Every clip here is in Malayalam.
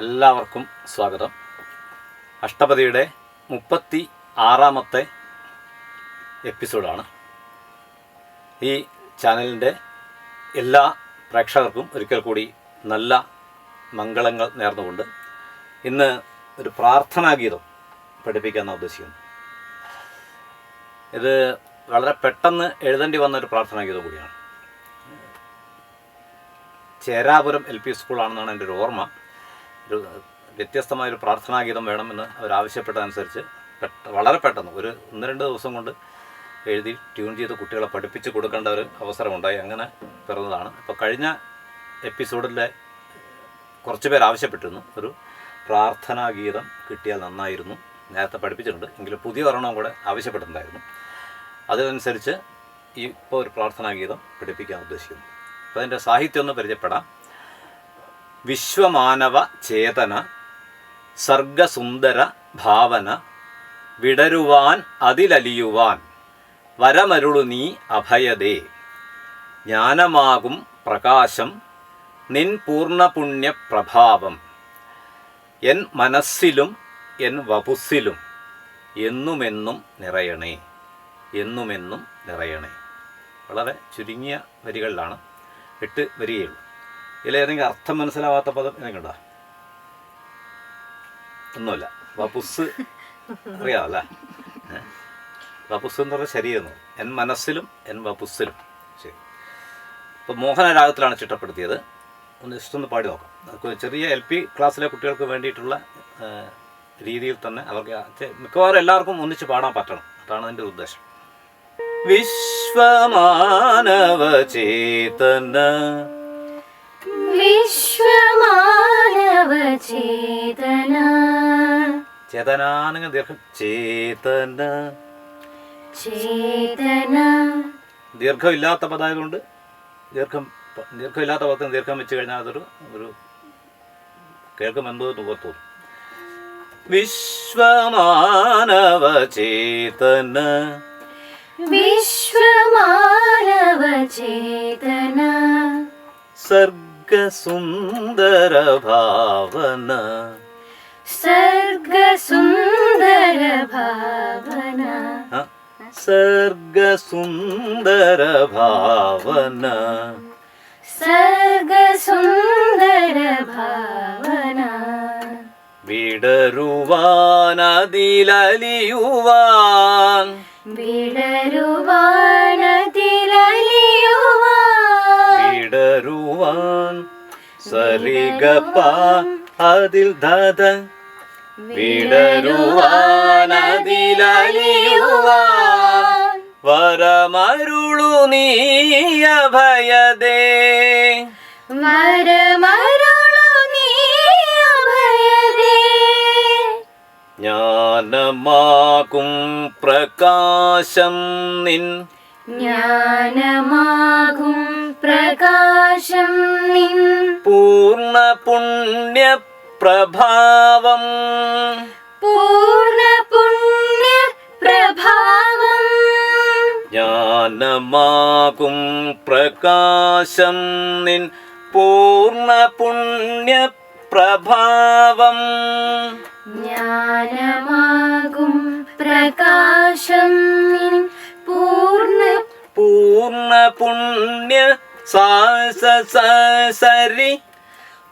എല്ലാവർക്കും സ്വാഗതം. അഷ്ടപതിയുടെ മുപ്പത്തി ആറാമത്തെ എപ്പിസോഡാണ്. ഈ ചാനലിന്റെ എല്ലാ പ്രേക്ഷകർക്കും ഒരിക്കൽ കൂടി നല്ല മംഗളങ്ങൾ നേർന്നുകൊണ്ട് ഇന്ന് ഒരു പ്രാർത്ഥനാഗീതം പഠിപ്പിക്കാനാണ് ഉദ്ദേശിക്കുന്നത് ഇത് വളരെ പെട്ടെന്ന് എഴുതേണ്ടി വന്ന ഒരു പ്രാർത്ഥനാഗീതം കൂടിയാണ്. ചേരാപുരം എൽ പി സ്കൂളാണെന്നാണ് എന്റെ ഒരു ഓർമ്മ. ഒരു വ്യത്യസ്തമായൊരു പ്രാർത്ഥനാഗീതം വേണമെന്ന് അവർ ആവശ്യപ്പെട്ടതനുസരിച്ച് പെട്ട വളരെ പെട്ടെന്ന് ഒരു ഒന്ന് രണ്ട് ദിവസം കൊണ്ട് എഴുതി ട്യൂൺ ചെയ്ത് കുട്ടികളെ പഠിപ്പിച്ച് കൊടുക്കേണ്ട ഒരു അവസരമുണ്ടായി. അങ്ങനെ പിറന്നതാണ്. അപ്പോൾ കഴിഞ്ഞ എപ്പിസോഡിലെ കുറച്ച് പേർ ആവശ്യപ്പെട്ടിരുന്നു. ഒരു പ്രാർത്ഥനാ ഗീതം കിട്ടിയാൽ നന്നായിരുന്നു. നേരത്തെ പഠിപ്പിച്ചിട്ടുണ്ട്. എങ്കിലും പുതിയ ഒരെണ്ണം കൂടെ ആവശ്യപ്പെട്ടിട്ടുണ്ടായിരുന്നു. അതിനനുസരിച്ച് ഇപ്പോൾ ഒരു പ്രാർത്ഥനാ ഗീതം പഠിപ്പിക്കാൻ ഉദ്ദേശിക്കുന്നു. അപ്പോൾ അതിന്റെ സാഹിത്യം ഒന്ന് പരിചയപ്പെടാം. വിശ്വമാനവ ചേതന സർഗസുന്ദര ഭാവന വിടരുവാൻ അതിലലിയുവാൻ വരമരുളു നീ അഭയതേ ജ്ഞാനമാകും പ്രകാശം നിൻ പൂർണപുണ്യപ്രഭാവം എൻ മനസ്സിലും എൻ വപുസ്സിലും എന്നുമെന്നും നിറയണേ എന്നുമെന്നും നിറയണേ. വളരെ ചുരുങ്ങിയ വരികളിലാണ്. എട്ട് വരികയുള്ളൂ. ഇതിലേതെങ്കിലും അർത്ഥം മനസ്സിലാവാത്ത പദം ഏതെങ്കിലും ഉണ്ടോ ഒന്നുമില്ല വപുസ് അറിയാമല്ല വപുസ് എന്ന് പറഞ്ഞാൽ ശരിയെന്ന് എൻ മനസ്സിലും എൻ വപുസ്സിലും. ശരി. ഇപ്പോൾ മോഹന രാഗത്തിലാണ് ചിട്ടപ്പെടുത്തിയത്. ഒന്ന് ജസ്റ്റ് ഒന്ന് പാടി നോക്കാം. ചെറിയ എൽ പി ക്ലാസ്സിലെ കുട്ടികൾക്ക് വേണ്ടിയിട്ടുള്ള രീതിയിൽ തന്നെ അവർക്ക് മിക്കവാറും എല്ലാവർക്കും ഒന്നിച്ച് പാടാൻ പറ്റണം. അതാണ് അതിന്റെ ഉദ്ദേശം. വിശ്വമാനവ ചേതന വിശ്വമാനവചേതന. ചേതനാണെങ്കിൽ ദീർഘം. ചേതന. ചേതന. ദീർഘമില്ലാത്ത പദമായതുകൊണ്ട് ദീർഘം ദീർഘമില്ലാത്ത പദത്തിന് ദീർഘം വെച്ച് കഴിഞ്ഞാൽ അതൊരു ഒരു കേൾക്കുമെന്നത് തോന്നും വിശ്വമാനവ ചേതന വിശ്വമാനവചേതന സർഗസുന്ദര ഭാവന സർഗസുന്ദര ഭാവന സർഗസുന്ദര ഭാവന സർഗസുന്ദര ഭാവന വിടരുവാനതിലലിയുവാൻ. വിടരുവാനതിലലിയുവാൻ സരിഗപ്പ അതിൽ ദാദ വിടരുവാനതിലലിയുവാൻ. വരമരുളു നീ അഭയദേ. മരമരുളു നീ അഭയദേ. ജ്ഞാനമാകും പ്രകാശം നിൻ. ജ്ഞാനമാകും പ്രകാശം നിൻ പൂർണ പുണ്യ പ്രഭാവം പൂർണ പുണ്യ പ്രഭാവം ജ്ഞാനമാകും പ്രകാശം നിൻ പൂർണ പുണ്യ പ്രഭാവം ജ്ഞാനമാകും പ്രകാശം നിൻ പൂർണ പൂർണ പുണ്യ സാസ സരി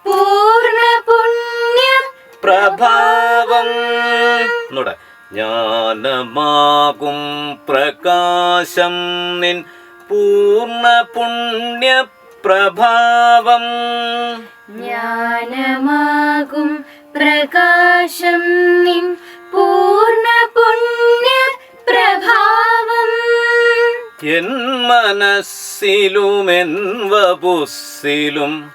പൂർണ പുണ്യ പ്രഭാവം. എന്നൂടെ ജ്ഞാനമാകും പ്രകാശം നിൻ പൂർണ പുണ്യ പ്രഭാവം. ജ്ഞാനമാകും പ്രകാശം നിൻ പൂർണ പുണ്യ പ്രഭാവം. എൻ മനസ്സിലും എൻ പുസ്സിലും?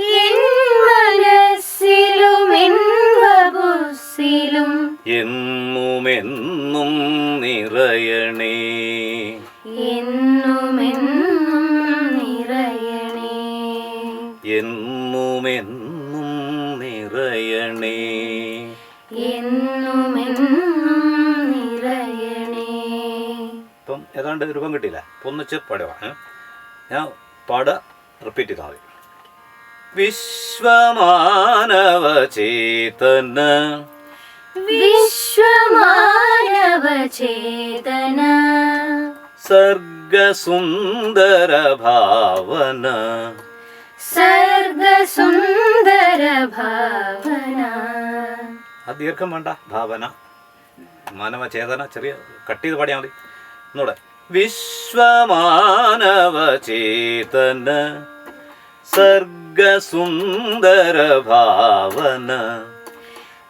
എൻ മനസ്സിലും എന്നുമെന്നും നിറയണേ. എന്നുമെന്നും നിറയണേ. എന്നുമെന്നും നിറയണേ. എന്നുമെന്നും നിറയണേ. ഇപ്പം ഏതാണ്ട് രൂപം കിട്ടിയില്ല. പൊന്നിച്ച് ഏ? ഞാൻ പാട റിപ്പീറ്റ് ചെയ്താൽ മതി. വിശ്വമാനവ ചേതന വിശ്വമാനവ ചേതന സർഗസുന്ദര ഭാവന സർഗസുന്ദര ഭാവന ആ ദീർഘം വേണ്ട ഭാവന. മാനവ ചേതന ചെറിയ കട്ട് ചെയ്ത് പാടിയാൽ മതി. ഒന്നുകൂടെ. വിശ്വമാനവ ചേതന സർഗസുന്ദര ഭാവന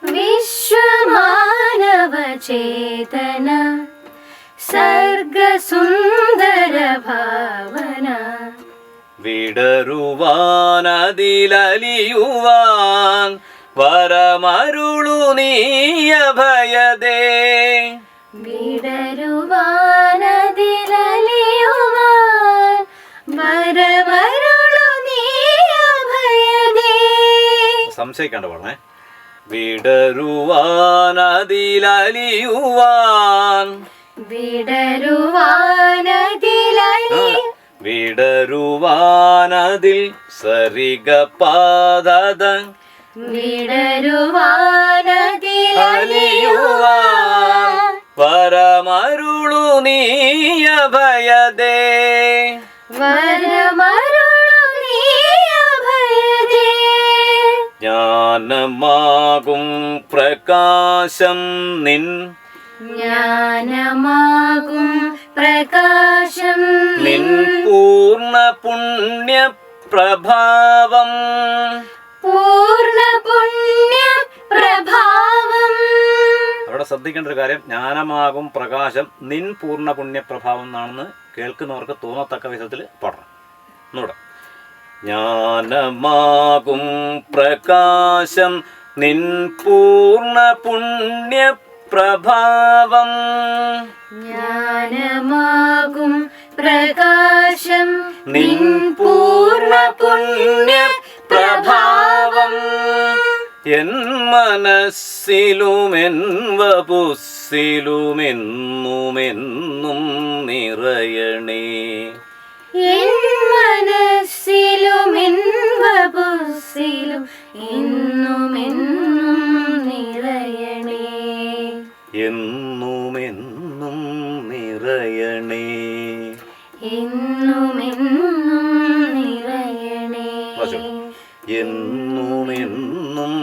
വിശ്വമാനവ ചേതന സർഗസുന്ദര ഭാവന വിടരുവാനതിലലിയുവാൻ വരമരുളു നീയഭയതേ വിടരുവാനതിലലിയുവാൻ സംശയിക്കാണ്ട് പറഞ്ഞേ വിടരുവാനതിലലിയുവാൻ. വിടരുവാനതിലലി വിടരുവാനതിൽ സരിഗ പാദത വിടരുവാനതിലലിയുവാൻ പരമരുളു നീയഭയതേ വരമരുളു ജ്ഞാനമാകും പ്രകാശം നിൻ. ജ്ഞാനമാകും പ്രകാശം നിൻ പൂർണ പുണ്യ പ്രഭാവം. പൂർണ പുണ്യ പ്രഭാവം. അവിടെ ശ്രദ്ധിക്കേണ്ട ഒരു കാര്യം ജ്ഞാനമാകും പ്രകാശം നിൻ പൂർണ പുണ്യപ്രഭാവം എന്നാണെന്ന് കേൾക്കുന്നവർക്ക് തോന്നത്തക്ക വിധത്തിൽ പഠനം ഒന്നുകൂടെ. ജ്ഞാനമാകും പ്രകാശം നിൻ പൂർണ പുണ്യ പ്രഭാവം ജ്ഞാനമാകും പ്രകാശം നിൻ പൂർണ പുണ്യ പ്രഭാവം എൻ മനസ്സിലുമെൻ വപുസ്സിലുമെന്നുമെന്നും നിറയണേ. മനസ്സിലും നിറയണേ. എന്നുമെന്നും നിറയണേ. നിറയണേ. എന്നുമെന്നും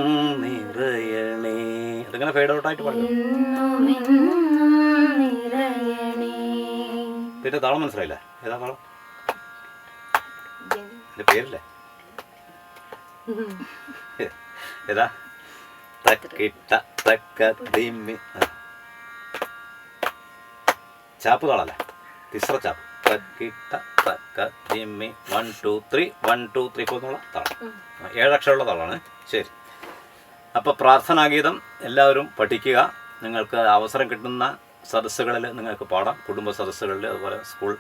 നിറയണേ. അതിങ്ങനെ ഔട്ട് ആയിട്ട് പാടും നിറയണേ. പിന്നെ താളം മനസ്സിലായില്ല? ഏതാ താളം? എന്റെ പേരില്ലേ? ഏതാ? തക്കിട്ട തക്ക ദിമ്മി ആ. ചാപ്പ് താളല്ല തിസ്ര ചാപ്പ്. തക്കിട്ട തക്ക ദിമ്മി one two three one two three four എന്നുള്ള താളം ആ, ഏഴക്ഷരമുള്ള താളാണ്. ശരി. അപ്പോൾ പ്രാർത്ഥനാഗീതം എല്ലാവരും പഠിക്കുക. നിങ്ങൾക്ക് അവസരം കിട്ടുന്ന സദസ്സുകളിൽ നിങ്ങൾക്ക് പാടാം. കുടുംബ സദസ്സുകളിൽ അതുപോലെ സ്കൂൾ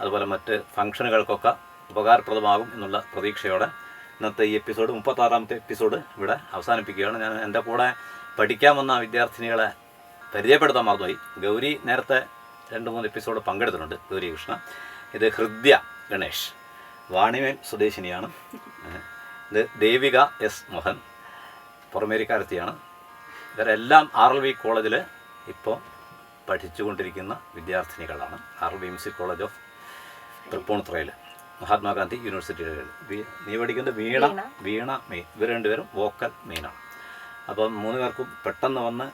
അതുപോലെ മറ്റ് ഫംഗ്ഷനുകൾക്കൊക്കെ ഉപകാരപ്രദമാകും എന്നുള്ള പ്രതീക്ഷയോടെ ഇന്നത്തെ ഈ എപ്പിസോഡ് മുപ്പത്താറാമത്തെ എപ്പിസോഡ് ഇവിടെ അവസാനിപ്പിക്കുകയാണ്. ഞാൻ എന്റെ കൂടെ പഠിക്കാൻ വന്ന വിദ്യാർത്ഥിനികളെ പരിചയപ്പെടുത്താൻ മറന്നുപോയി. ഗൗരി നേരത്തെ രണ്ട് മൂന്ന് എപ്പിസോഡ് പങ്കെടുത്തിട്ടുണ്ട് ഗൗരി കൃഷ്ണ ഇത് ഹൃദ്യ ഗണേഷ് വാണിമേൽ സ്വദേശിനിയാണ്. ഇത് ദേവിക എസ് മോഹൻ പുറമേരിക്കാരത്തിയാണ്. ഇവരെല്ലാം ആർ എൽ വി കോളേജിൽ ഇപ്പോൾ പഠിച്ചുകൊണ്ടിരിക്കുന്ന വിദ്യാർത്ഥിനികളാണ്. R L V music college of തൃപ്പൂണിത്തുറയിൽ Mahatma Gandhi. V- നീ പഠിക്കുന്നത് വീണ വീണ. മെയിൻ ഇവർ രണ്ടുപേരും വോക്കൽ മെയിനാണ് അപ്പം മൂന്ന് പേർക്കും പെട്ടെന്ന് വന്ന്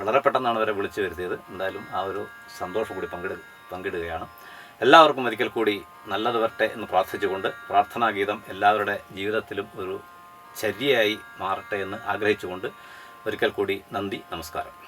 വളരെ പെട്ടെന്നാണ് അവരെ വിളിച്ചു വരുത്തിയത്. എന്തായാലും ആ ഒരു സന്തോഷം കൂടി പങ്കിട പങ്കിടുകയാണ്. എല്ലാവർക്കും ഒരിക്കൽ കൂടി നല്ലത് വരട്ടെ എന്ന് പ്രാർത്ഥിച്ചുകൊണ്ട് പ്രാർത്ഥനാഗീതം എല്ലാവരുടെ ജീവിതത്തിലും ഒരു ചര്യയായി മാറട്ടെ എന്ന് ആഗ്രഹിച്ചുകൊണ്ട് ഒരിക്കൽ കൂടി നന്ദി നമസ്കാരം.